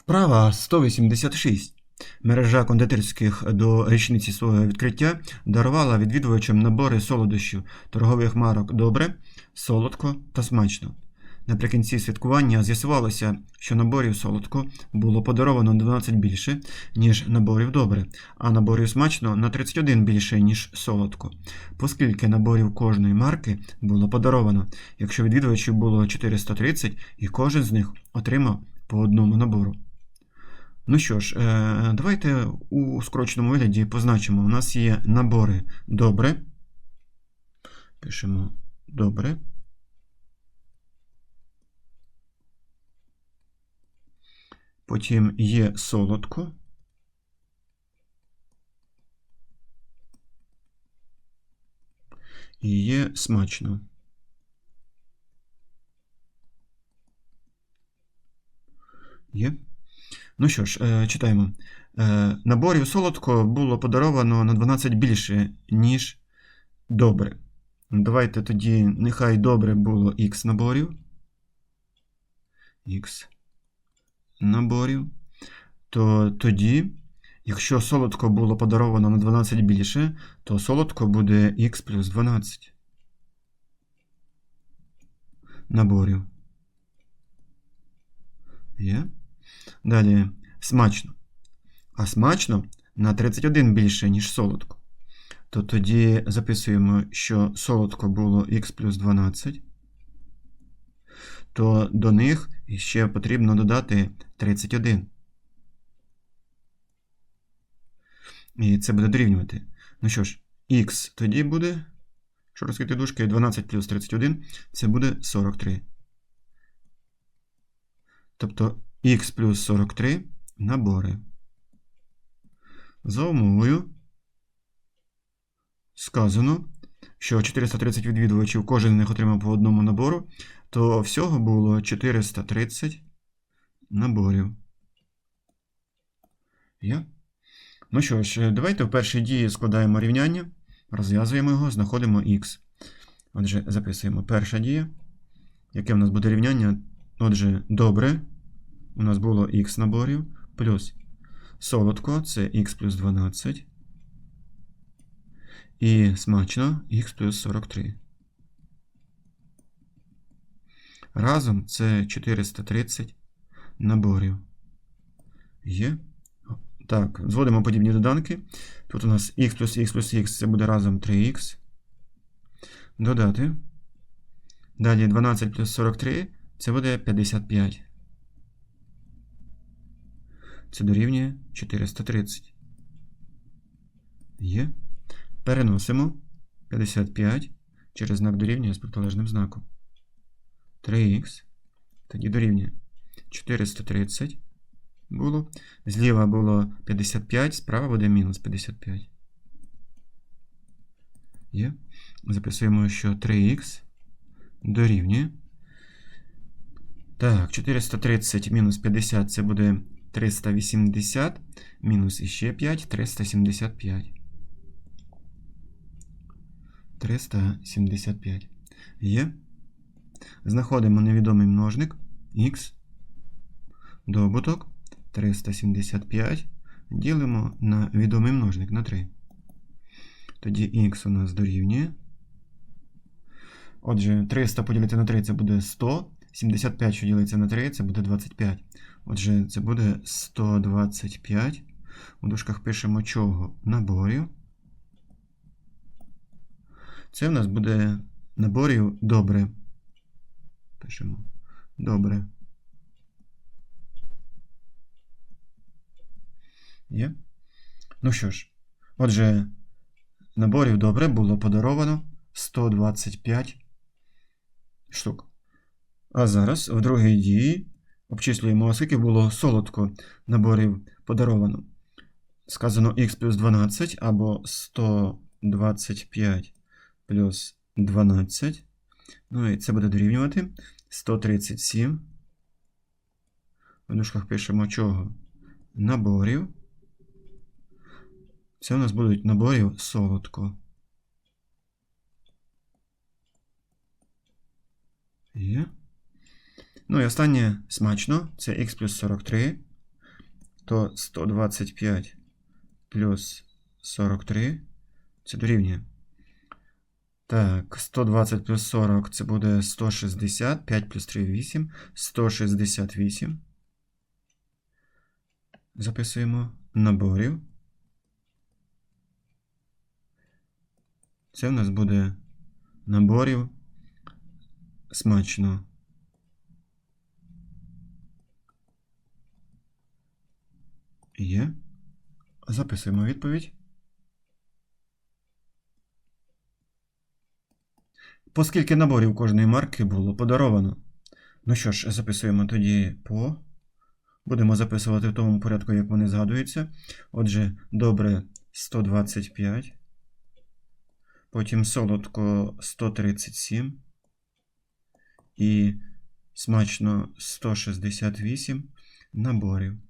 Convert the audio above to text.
Вправа 186. Мережа кондитерських до річниці свого відкриття дарувала відвідувачам набори солодощів торгових марок добре, солодко та смачно. Наприкінці святкування з'ясувалося, що наборів солодко було подаровано на 12 більше, ніж наборів добре, а наборів смачно на 31 більше, ніж солодко. Оскільки наборів кожної марки було подаровано, якщо відвідувачів було 430, і кожен з них отримав по одному набору. Ну що ж, е, давайте у скороченому вигляді позначимо. У нас є набори добре. Пишемо добре. Потім є солодко. І є смачно. Є. Ну що ж, е, читаємо. Е, наборів солодко було подаровано на 12 більше, ніж добре. Давайте тоді, нехай добре було Х наборів. Х наборів. То тоді, якщо солодко було подаровано на 12 більше, то солодко буде Х плюс 12 наборів. Є. Далі смачно. А смачно на 31 більше, ніж солодко. То тоді записуємо, що солодко було х плюс 12, то до них ще потрібно додати 31. І це буде дорівнювати. Ну що ж, х тоді буде, що розкрити дужки, 12 плюс 31, це буде 43. Тобто х плюс 43 набори. За умовою сказано, що 430 відвідувачів кожен з них отримав по одному набору, то всього було 430 наборів. Є? Ну що ж, давайте в першій дії складаємо рівняння, розв'язуємо його, знаходимо х. Отже, записуємо перша дія. Яке в нас буде рівняння? Отже, добре. У нас було х наборів, плюс солодко це х плюс 12. І смачно х плюс 43. Разом це 430 наборів. Є. Так, зводимо подібні доданки. Тут у нас х плюс х плюс х це буде разом 3х. Додати. Далі 12 плюс 43 це буде 55. Це дорівнює 430. Є. Переносимо 55 через знак дорівнює з протилежним знаком. 3х. Тоді дорівнює 430 було. Зліва було 55, справа буде мінус 55. Є. Записуємо, що 3х дорівнює. Так, 430 мінус 50 це буде 380 мінус іще 5 375. 375. Є. Знаходимо невідомий множник х. Добуток 375. Ділимо на відомий множник на 3. Тоді х у нас дорівнює. Отже, 300 поділити на 3 це буде 100. 75, що ділиться на 3, це буде 25. Отже, це буде 125. У дужках пишемо чого? Наборів. Це в нас буде наборів добре. Пишемо добре. Є? Ну що ж, отже, наборів добре було подаровано 125 штук. А зараз в другій дії обчислюємо, оскільки було солодко наборів подаровано. Сказано х плюс 12 або 125 плюс 12. Ну і це буде дорівнювати 137. В дужках пишемо чого? Наборів. Це у нас будуть наборів солодко. Є. Ну і останнє смачно це х плюс 43 то 125 плюс 43 це дорівнює. Так, 120 плюс 40 це буде 160. 5 плюс 3 8. 168. Записуємо наборів. Це в нас буде наборів смачно. Є. Записуємо відповідь. По наборів кожної марки було подаровано? Ну що ж, записуємо тоді по. Будемо записувати в тому порядку, як вони згадуються. Отже, добре 125. Потім солодко 137. І смачно 168 наборів.